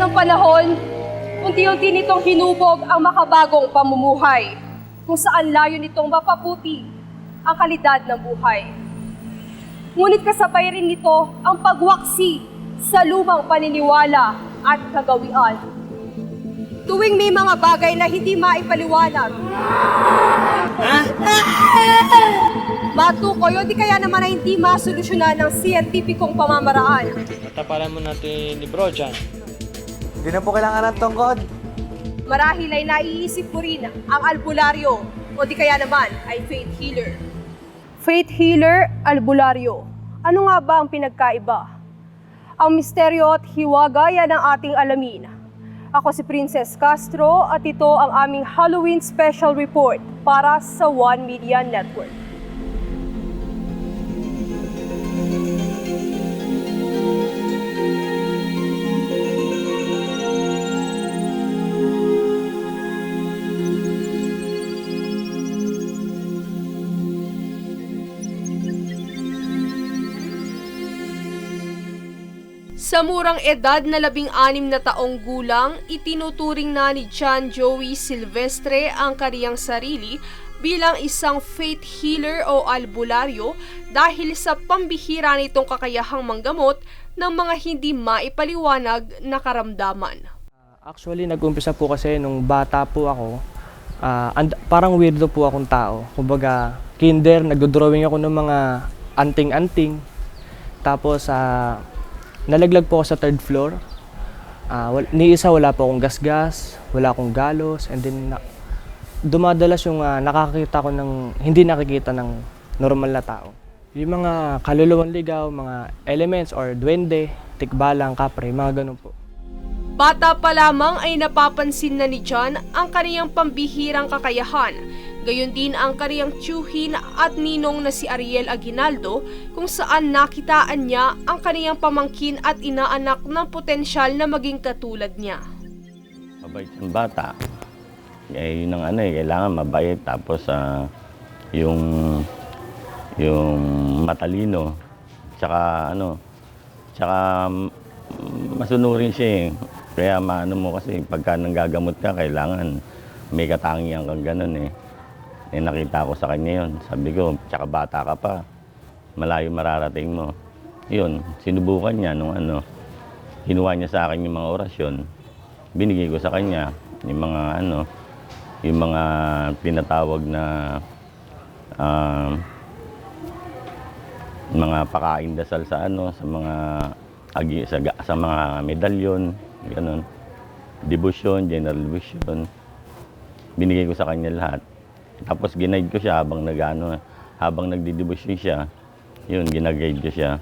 ng panahon, unti-unti nitong hinubog ang makabagong pamumuhay, kung saan layo nitong mapabuti ang kalidad ng buhay. Ngunit kasabay rin nito ang pagwaksi sa lumang paniniwala at kagawian. Tuwing may mga bagay na hindi maipaliwanag, matukoy o di kaya naman ay hindi masolusyonan ng siyentipikong pamamaraan. Matapalan mo natin ni Bro dyan. Hindi na po kailangan ng tungkod. Marahil ay naiisip mo rin ang albularyo o di kaya naman ay faith healer. Faith healer, albularyo. Ano nga ba ang pinagkaiba? Ang misteryo at hiwaga yan ang ating alamin. Ako si Princess Castro at ito ang aming Halloween Special Report para sa One Media Network. Sa murang edad na labing-anim na taong gulang, itinuturing na ni John Joey Silvestre ang kariyang sarili bilang isang faith healer o albularyo dahil sa pambihira nitong kakayahang manggamot ng mga hindi maipaliwanag na karamdaman. Actually, nag-umpisa po kasi nung bata po ako, ah, and, parang weirdo po akong tao. Kumbaga, kinder, nagdo-drawing ako ng mga anting-anting. Tapos, ah, nalaglag po ako sa third floor. Ah, wal- ni isa wala po akong gasgas, wala akong galos, and then na- dumadalas yung ah, nakakita ko ng hindi nakikita ng normal na tao. Yung mga kaluluwang ligaw, mga elements or duwende, tikbalang, kapre, mga ganun po. Bata pa lamang ay napapansin na ni John ang kaniyang pambihirang kakayahan. Gayon din ang kaniyang tiyuhin at ninong na si Ariel Aguinaldo kung saan nakitaan niya ang kaniyang pamangkin at inaanak ng potensyal na maging katulad niya. Mabait yung bata. Eh, yun ang ano eh, kailangan mabait. Tapos, ah, yung, yung matalino. Tsaka, ano, tsaka masunurin siya eh. Kaya maano mo kasi pagka nanggagamot ka, kailangan may katangian kang ganun eh. Eh, nakita ko sa kanya yun. Sabi ko, tsaka bata ka pa. Malayo mararating mo. Yun, sinubukan niya nung ano, kinuha niya sa akin yung mga orasyon binigay ko sa kanya yung mga ano yung mga tinatawag na um, mga pakain dasal sa ano sa mga agi sa, sa mga medalyon ganun devotion general devotion binigay ko sa kanya lahat tapos ginaid ko siya habang nagano habang nagdi-devotion siya. Yun ginaguide ko siya.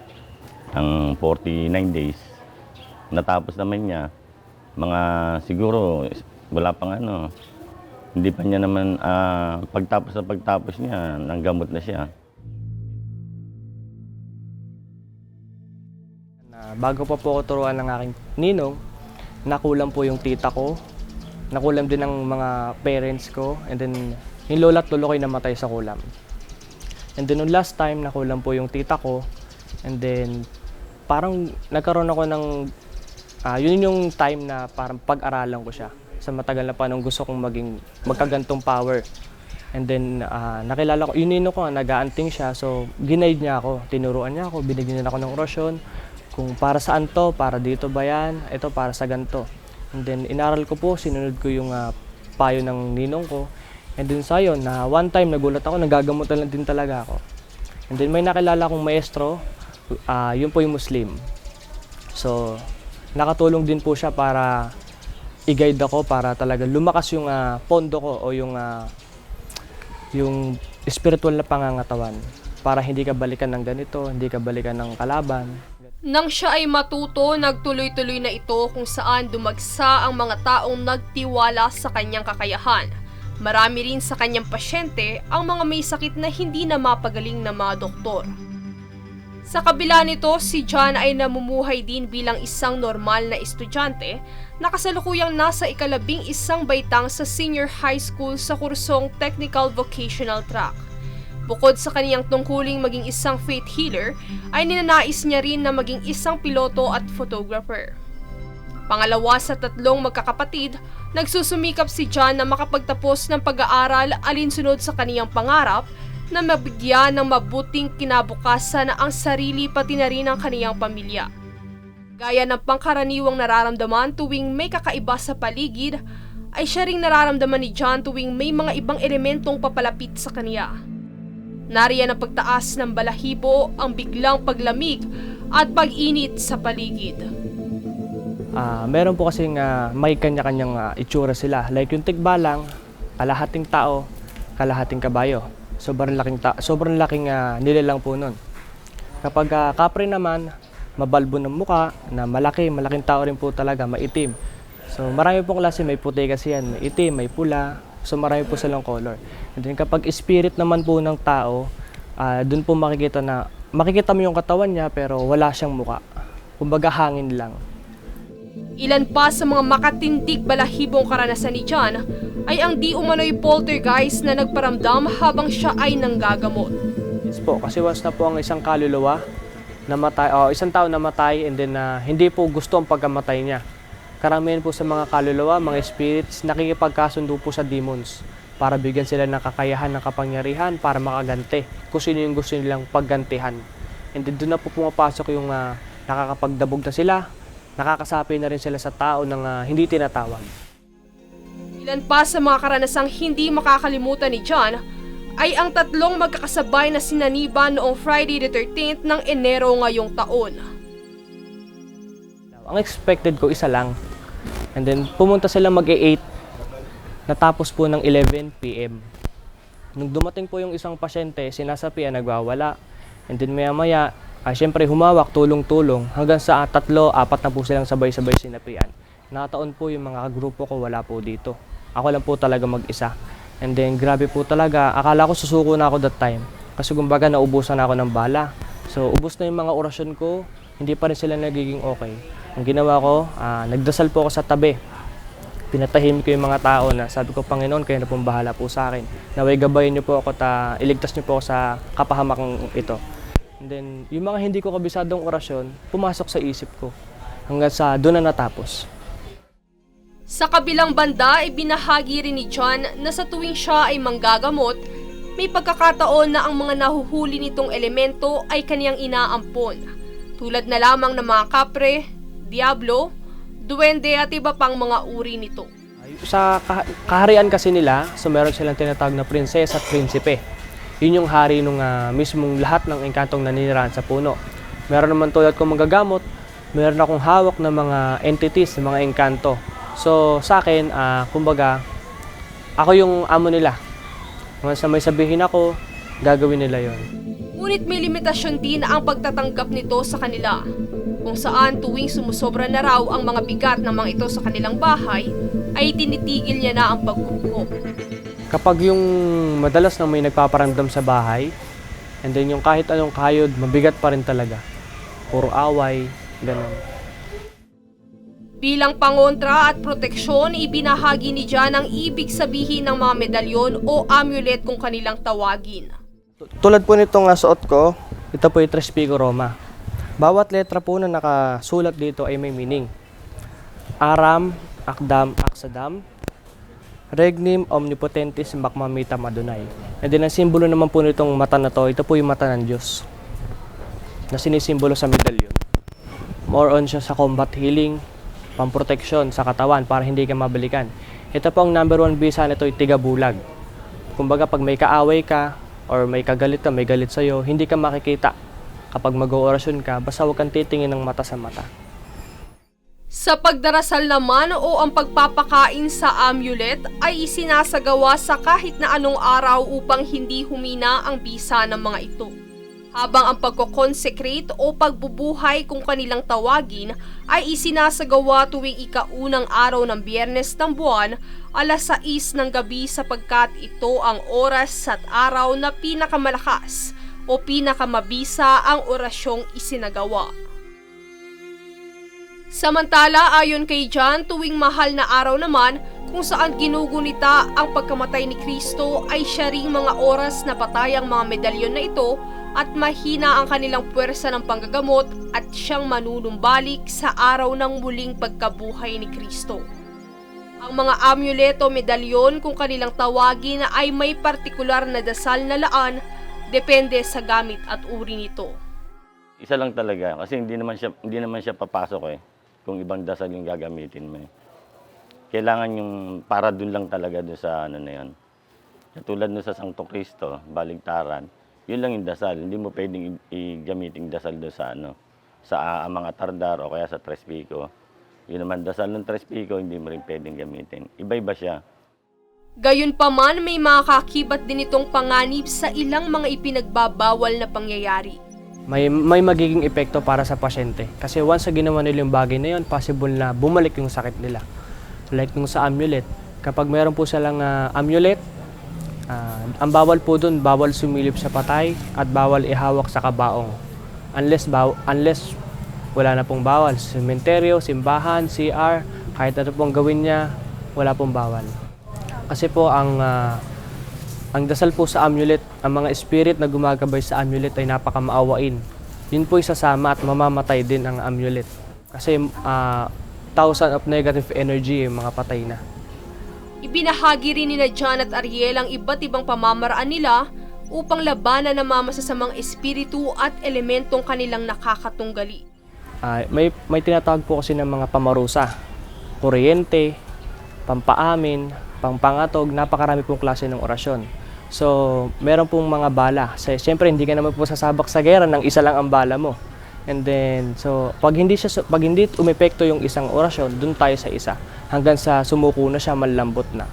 Ang 49 days. Natapos naman niya. Mga siguro wala pang ano. Hindi pa niya naman ah, pagtapos na pagtapos niya nanggamot na siya. Bago pa po ako turuan ng aking ninong, nakulam po yung tita ko, nakulam din ng mga parents ko, and then yung lola at lolo ko ay namatay sa kulam. And then nung last time, nakulam po yung tita ko, and then parang nagkaroon ako ng, ah, yun yung time na parang pag-aralan ko siya. Sa matagal na panong gusto kong maging magkagantong power. And then, ah, nakilala ko, yun nino ko, nag-aanting siya. So, ginaid niya ako, tinuruan niya ako, binigyan niya ako ng orasyon. Kung para saan to, para dito ba yan, ito para sa ganito. And then, inaral ko po, sinunod ko yung ah, payo ng ninong ko. And then sa yun, na one time nagulat ako, nagagamot na lang din talaga ako. And then may nakilala akong maestro, ah, yun po yung Muslim. So, nakatulong din po siya para i-guide ako para talaga lumakas yung ah, pondo ko o yung ah, yung spiritual na pangangatawan para hindi ka balikan ng ganito, hindi ka balikan ng kalaban. Nang siya ay matuto, nagtuloy-tuloy na ito kung saan dumagsa ang mga taong nagtiwala sa kanyang kakayahan. Marami rin sa kanyang pasyente ang mga may sakit na hindi na mapagaling na mga doktor. Sa kabila nito, si John ay namumuhay din bilang isang normal na estudyante na kasalukuyang nasa ikalabing isang baitang sa senior high school sa kursong Technical Vocational Track. Bukod sa kaniyang tungkuling maging isang faith healer, ay ninanais niya rin na maging isang piloto at photographer. Pangalawa sa tatlong magkakapatid, nagsusumikap si John na makapagtapos ng pag-aaral alinsunod sa kaniyang pangarap na mabigyan ng mabuting kinabukasan ang sarili pati na rin ang kaniyang pamilya. Gaya ng pangkaraniwang nararamdaman tuwing may kakaiba sa paligid, ay siya ring nararamdaman ni John tuwing may mga ibang elementong papalapit sa kaniya. Nariyan ang pagtaas ng balahibo, ang biglang paglamig at pag-init sa paligid. Ah, meron po kasing ah, may kanya-kanyang ah, itsura sila. Like yung tigbalang, kalahating tao, kalahating kabayo. Sobrang laking ta- sobrang laking ah, nilalang po nun. Kapag ah, kapre naman, mabalbo ng muka, na malaki, malaking tao rin po talaga, maitim. So marami pong klase, may puti kasi yan, may itim, may pula. So marami po silang color. And then kapag spirit naman po ng tao, ah, dun po makikita na, makikita mo yung katawan niya pero wala siyang muka. Kumbaga hangin lang. Ilan pa sa mga makatindig balahibong karanasan ni John ay ang di umano'y poltergeist na nagparamdam habang siya ay nanggagamot. Yes po, kasi once na po ang isang kaluluwa namatay, o isang tao namatay and then ah, hindi po gusto ang pagkamatay niya. Karamihan po sa mga kaluluwa, mga spirits, nakikipagkasundo po sa demons para bigyan sila ng kakayahan ng kapangyarihan para makaganti kung sino yung gusto nilang paggantihan. And then doon na po pumapasok yung ah, nakakapagdabog na sila, nakakasapi na rin sila sa tao ng ah, hindi tinatawag. Ilan pa sa mga karanasang hindi makakalimutan ni John ay ang tatlong magkakasabay na sinaniba noong Friday the 13th ng Enero ngayong taon. Ang expected ko isa lang. And then pumunta sila mag-8 natapos po ng 11 p.m. Nung dumating po yung isang pasyente, sinasapian, nagwawala. And then maya maya, ah, syempre humawak, tulong-tulong. Hanggang sa ah, tatlo, apat na po silang sabay-sabay sinapian. Nakataon po yung mga grupo ko, wala po dito. Ako lang po talaga mag-isa. And then grabe po talaga, akala ko susuko na ako that time. Kasi kumbaga naubusan na ako ng bala. So ubos na yung mga orasyon ko, hindi pa rin sila nagiging okay. Ang ginawa ko, ah, nagdasal po ako sa tabi. Pinatahimik ko yung mga tao na sabi ko, Panginoon, kayo na pong bahala po sa akin. Naway gabayin niyo po ako, ta, iligtas niyo po ako sa kapahamakang ito. And then, yung mga hindi ko kabisadong orasyon, pumasok sa isip ko. Hanggang sa doon na natapos. Sa kabilang banda ay binahagi rin ni John na sa tuwing siya ay manggagamot, may pagkakataon na ang mga nahuhuli nitong elemento ay kaniyang inaampon. Tulad na lamang ng mga kapre, diablo, duwende at iba pang mga uri nito. Sa kah- kaharian kasi nila, so meron silang tinatawag na prinsesa at prinsipe. Yun yung hari nung ah, mismong lahat ng engkantong naninirahan sa puno. Meron naman tulad kong manggagamot, meron akong hawak ng mga entities, mga engkanto. So sa akin, ah, kumbaga, ako yung amo nila. Once may sabihin ako, gagawin nila yon. Ngunit may limitasyon din ang pagtatanggap nito sa kanila. Kung saan tuwing sumusobra na raw ang mga bigat ng mga ito sa kanilang bahay, ay tinitigil niya na ang pagkukuha. Kapag yung madalas na may nagpaparamdam sa bahay, and then yung kahit anong kayod, mabigat pa rin talaga. Puro away, ganun. Bilang pangontra at proteksyon, ibinahagi ni Jan ang ibig sabihin ng mga medalyon o amulet kung kanilang tawagin. Tulad po nitong uh, suot ko, ito po yung Trespigo Roma. Bawat letra po na nakasulat dito ay may meaning. Aram, Akdam, Aksadam, Regnim, Omnipotentis, Makmamita, Madunay. And then ang simbolo naman po nitong mata na to, ito po yung mata ng Diyos na sinisimbolo sa medalyon. More on siya sa combat healing, pamproteksyon sa katawan para hindi ka mabalikan. Ito po ang number one bisa nito ay tigabulag. Kumbaga pag may kaaway ka or may kagalit ka, may galit sa'yo, hindi ka makikita kapag mag-oorasyon ka, basta huwag kang titingin ng mata sa mata. Sa pagdarasal naman o ang pagpapakain sa amulet ay isinasagawa sa kahit na anong araw upang hindi humina ang bisa ng mga ito. Habang ang pagkoconsecrate o pagbubuhay kung kanilang tawagin ay isinasagawa tuwing ikaunang araw ng biyernes ng buwan alas 6 ng gabi sapagkat ito ang oras at araw na pinakamalakas o pinakamabisa ang orasyong isinagawa. Samantala ayon kay John, tuwing mahal na araw naman kung saan ginugunita ang pagkamatay ni Kristo ay siya ring mga oras na patay ang mga medalyon na ito at mahina ang kanilang puwersa ng panggagamot at siyang manunumbalik sa araw ng muling pagkabuhay ni Kristo. Ang mga amuleto medalyon kung kanilang tawagin ay may partikular na dasal na laan depende sa gamit at uri nito. Isa lang talaga kasi hindi naman siya hindi naman siya papasok eh kung ibang dasal yung gagamitin mo. eh. Kailangan yung para dun lang talaga dun sa ano na yun. Katulad nun sa Santo Cristo, baligtaran, yun lang yung dasal. Hindi mo pwedeng i-gamitin dasal doon sa ano, sa ah, mga tardar o kaya sa tres pico. Yun naman, dasal ng tres pico, hindi mo rin pwedeng gamitin. Iba-iba siya. Gayunpaman may mga kakibat din itong panganib sa ilang mga ipinagbabawal na pangyayari. May, may magiging epekto para sa pasyente. Kasi once na ginawa nila yung bagay na yun, possible na bumalik yung sakit nila. Like nung sa amulet. Kapag meron po silang ah, amulet, ah, ang bawal po dun, bawal sumilip sa patay at bawal ihawak sa kabaong. Unless, baw, unless wala na pong bawal. Sementeryo, simbahan, CR, kahit ano pong gawin niya, wala pong bawal. Kasi po ang ah, ang dasal po sa amulet, ang mga spirit na gumagabay sa amulet ay napakamaawain. Yun po isasama at mamamatay din ang amulet. Kasi ah, thousand of negative energy yung mga patay na. Ibinahagi rin ni na John at Ariel ang iba't ibang pamamaraan nila upang labanan ang mga masasamang espiritu at elementong kanilang nakakatunggali. Ah, may, may tinatawag po kasi ng mga pamarusa. Kuryente, pampaamin, pangpangatog, napakarami pong klase ng orasyon. So, meron pong mga bala. So, Siyempre, hindi ka naman po sasabak sa gera ng isa lang ang bala mo. And then, so, pag hindi, siya, pag hindi umepekto yung isang orasyon, dun tayo sa isa. Hanggang sa sumuko na siya, malambot na.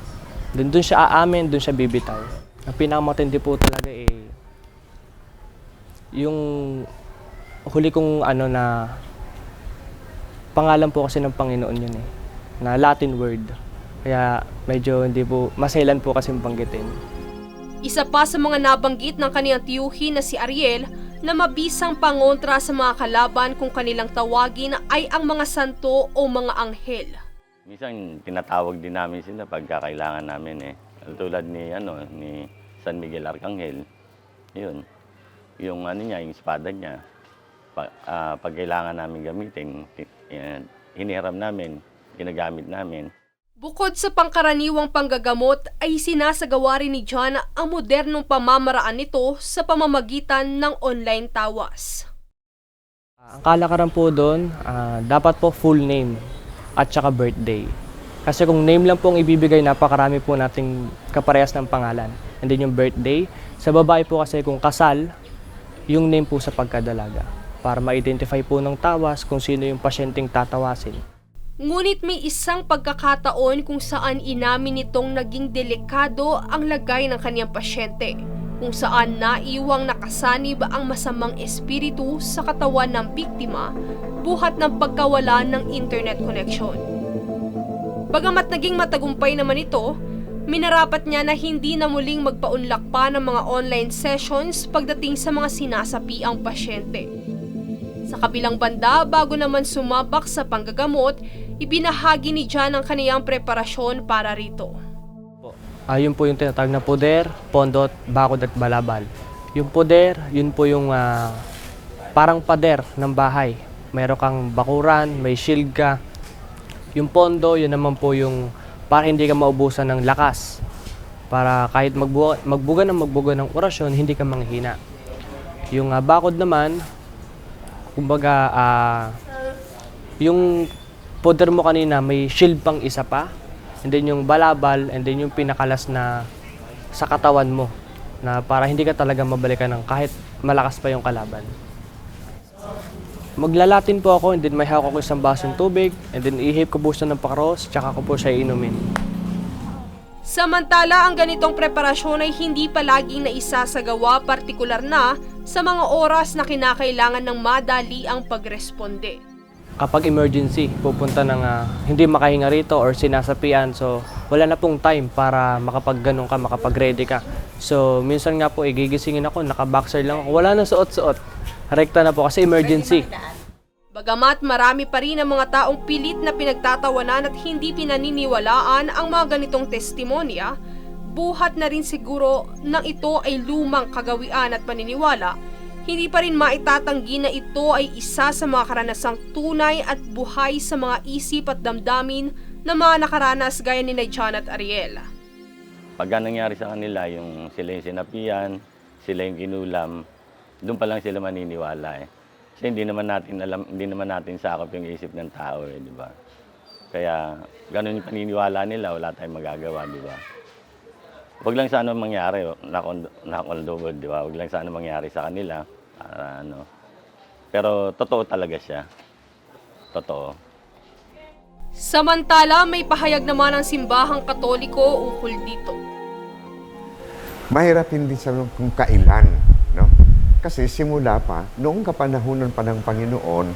Then, dun siya aamin, dun siya bibitaw. Ang pinakamatindi po talaga eh, yung huli kong ano na pangalan po kasi ng Panginoon yun eh, na Latin word. Kaya medyo hindi po, masailan po kasi banggitin. Isa pa sa mga nabanggit ng kaniyang tiyuhin na si Ariel na mabisang pangontra sa mga kalaban kung kanilang tawagin ay ang mga santo o mga anghel. Minsan tinatawag din namin sila pagka kailangan namin eh. Tulad ni ano ni San Miguel Arcangel. 'Yun. Yung ano niya, yung espada niya. Pag, pag kailangan namin gamitin, ti- yan, hiniram namin, ginagamit namin. Bukod sa pangkaraniwang panggagamot ay sinasagawa rin ni John ang modernong pamamaraan nito sa pamamagitan ng online tawas. Ang kalakaran po doon, ah, dapat po full name at saka birthday. Kasi kung name lang po ang ibibigay, napakarami po nating kaparehas ng pangalan. And then yung birthday, sa babae po kasi kung kasal, yung name po sa pagkadalaga. Para ma-identify po ng tawas kung sino yung pasyenteng tatawasin. Ngunit may isang pagkakataon kung saan inamin nitong naging delikado ang lagay ng kanyang pasyente, kung saan naiwang nakasanib ang masamang espiritu sa katawan ng biktima buhat ng pagkawala ng internet connection. Bagamat naging matagumpay naman ito, minarapat niya na hindi na muling magpaunlak pa ng mga online sessions pagdating sa mga sinasapi ang pasyente. Sa kabilang banda, bago naman sumabak sa panggagamot, ibinahagi ni John ang kaniyang preparasyon para rito. Ah, yun po yung tinatawag na poder, pondot, bakod at balabal. Yung poder, yun po yung ah, parang pader ng bahay. Meron kang bakuran, may shield ka. Yung pondo, yun naman po yung para hindi ka maubusan ng lakas. Para kahit magbuga, magbuga ng magbuga ng orasyon, hindi ka manghina. Yung ah, bakod naman, kumbaga, ah, yung poder mo kanina, may shield pang isa pa. And then yung balabal, and then yung pinakalas na sa katawan mo. Na para hindi ka talaga mabalikan ng kahit malakas pa yung kalaban. Maglalatin po ako, and then may hawak ako isang basong tubig, and then ihip ko po siya ng pakros, tsaka ko po siya inumin. Samantala, ang ganitong preparasyon ay hindi palaging naisasagawa partikular na sa mga oras na kinakailangan ng madali ang pagresponde. Kapag emergency, pupunta ng ah, hindi makahinga rito or sinasapian. So, wala na pong time para makapag ganun ka, makapag-ready ka. So, minsan nga po, igigisingin ako, naka-boxer lang ako. Wala na suot-suot. Rekta na po kasi emergency. Bagamat marami pa rin ang mga taong pilit na pinagtatawanan at hindi pinaniniwalaan ang mga ganitong testimonya, buhat na rin siguro nang ito ay lumang kagawian at paniniwala, hindi pa rin maitatanggi na ito ay isa sa mga karanasang tunay at buhay sa mga isip at damdamin na mga nakaranas gaya ni John at Ariel. Pagka nangyari sa kanila, yung sila yung sinapian, sila yung kinulam, doon pa lang sila maniniwala eh. Kasi hindi naman natin alam, hindi naman natin sakop yung isip ng tao eh, di ba? Kaya ganun yung paniniwala nila, wala tayong magagawa, di ba? Huwag lang sana mangyari, nakakondobol, di ba? Huwag lang sana mangyari sa kanila. para ano. Pero totoo talaga siya. Totoo. Samantala, may pahayag naman ang simbahang katoliko ukol dito. mahirap hindi sa kung kailan, no? Kasi simula pa, noong kapanahonan pa ng Panginoon,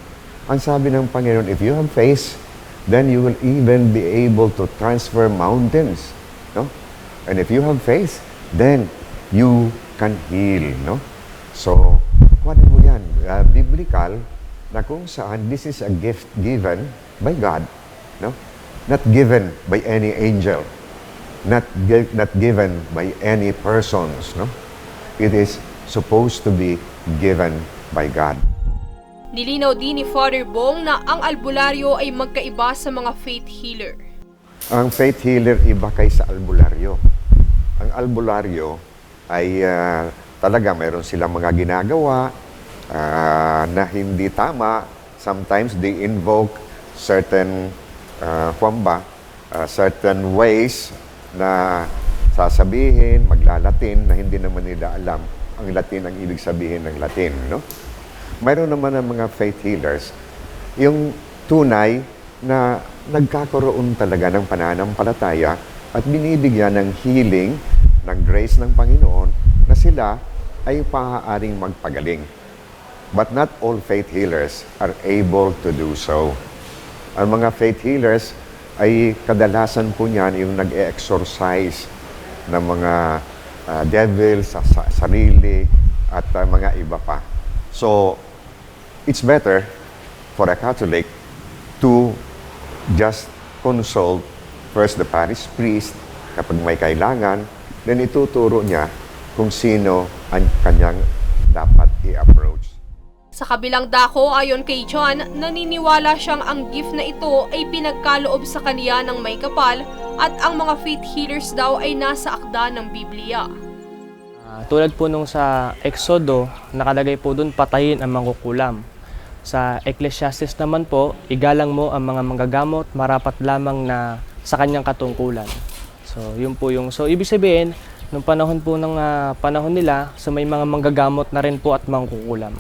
ang sabi ng Panginoon, if you have faith, then you will even be able to transfer mountains, no? And if you have faith, then you can heal, no? So, kuwan mo yan, uh, biblical, na kung saan this is a gift given by God, no? Not given by any angel not gi- not given by any persons no it is supposed to be given by God Nilinaw din ni Father Bong na ang albularyo ay magkaiba sa mga faith healer. ang faith healer iba kay sa albularyo ang albularyo ay ah, talaga meron silang mga ginagawa ah, na hindi tama sometimes they invoke certain uh, ah, certain ways na sasabihin, maglalatin na hindi naman nila alam ang Latin ang ibig sabihin ng Latin, no? Mayroon naman ng mga faith healers, yung tunay na nagkakaroon talaga ng pananampalataya at binibigyan ng healing, ng grace ng Panginoon na sila ay paaaring magpagaling. But not all faith healers are able to do so. Ang mga faith healers ay kadalasan po niyan yung nag-exorcise ng mga ah, devil sa, sa sarili at ah, mga iba pa. So, it's better for a Catholic to just consult first the parish priest kapag may kailangan, then ituturo niya kung sino ang kanyang dapat i-approach. Sa kabilang dako, ayon kay John, naniniwala siyang ang gift na ito ay pinagkaloob sa kaniya ng may kapal at ang mga faith healers daw ay nasa akda ng Biblia. Ah, tulad po nung sa Exodo, nakalagay po doon patayin ang mangkukulam. Sa Ecclesiastes naman po, igalang mo ang mga manggagamot, marapat lamang na sa kanyang katungkulan. So, yun po yung... So, ibig sabihin, nung panahon po ng ah, panahon nila, so may mga manggagamot na rin po at mangkukulam.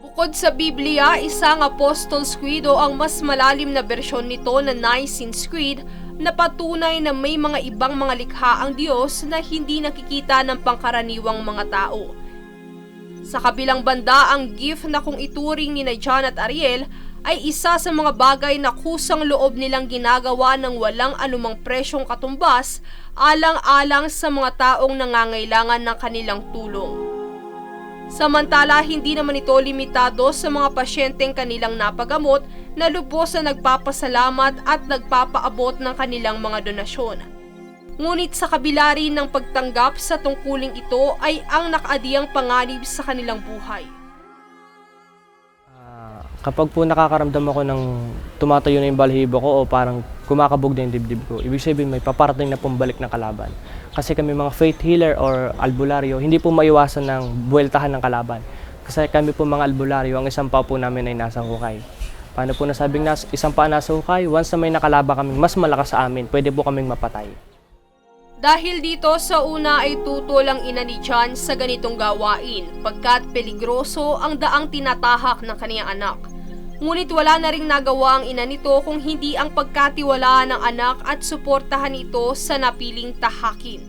Bukod sa Biblia, isang Apostles' Creed o ang mas malalim na bersyon nito na Nicene Creed na patunay na may mga ibang mga likha ang Diyos na hindi nakikita ng pangkaraniwang mga tao. Sa kabilang banda, ang gift na kung ituring ni na John at Ariel ay isa sa mga bagay na kusang loob nilang ginagawa ng walang anumang presyong katumbas alang-alang sa mga taong nangangailangan ng kanilang tulong. Samantala, hindi naman ito limitado sa mga pasyenteng kanilang napagamot na lubos na nagpapasalamat at nagpapaabot ng kanilang mga donasyon. Ngunit sa kabila rin ng pagtanggap sa tungkuling ito ay ang nakaadiyang panganib sa kanilang buhay. Kapag po nakakaramdam ako ng tumatayo na yung balhibo ko o parang kumakabog na yung dibdib ko, ibig sabihin may paparating na pumbalik na kalaban. Kasi kami mga faith healer or albularyo, hindi po maiwasan ng buweltahan ng kalaban. Kasi kami po mga albularyo, ang isang paa po namin ay nasa hukay. Paano po nasabing nas, isang paa nasa hukay, once na may nakalaba kaming mas malakas sa amin, pwede po kaming mapatay. Dahil dito sa una ay tutol ang ina ni John sa ganitong gawain pagkat peligroso ang daang tinatahak ng kaniyang anak. Ngunit wala na ring nagawa ang ina nito kung hindi ang pagkatiwalaan ng anak at suportahan ito sa napiling tahakin.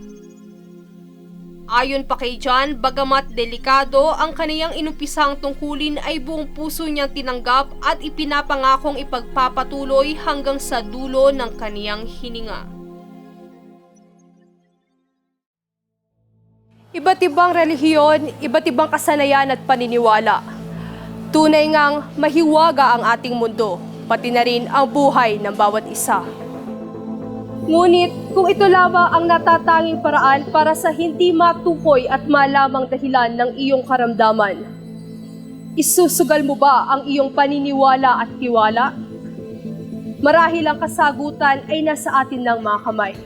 Ayon pa kay John, bagamat delikado, ang kaniyang inumpisang tungkulin ay buong puso niyang tinanggap at ipinapangakong ipagpapatuloy hanggang sa dulo ng kaniyang hininga. Iba't ibang relihiyon, iba't ibang kasanayan at paniniwala. Tunay ngang mahiwaga ang ating mundo, pati na rin ang buhay ng bawat isa. Ngunit kung ito lamang ang natatanging paraan para sa hindi matukoy at malamang dahilan ng iyong karamdaman, Isusugal mo ba ang iyong paniniwala at tiwala? Marahil ang kasagutan ay nasa atin lang mga kamay.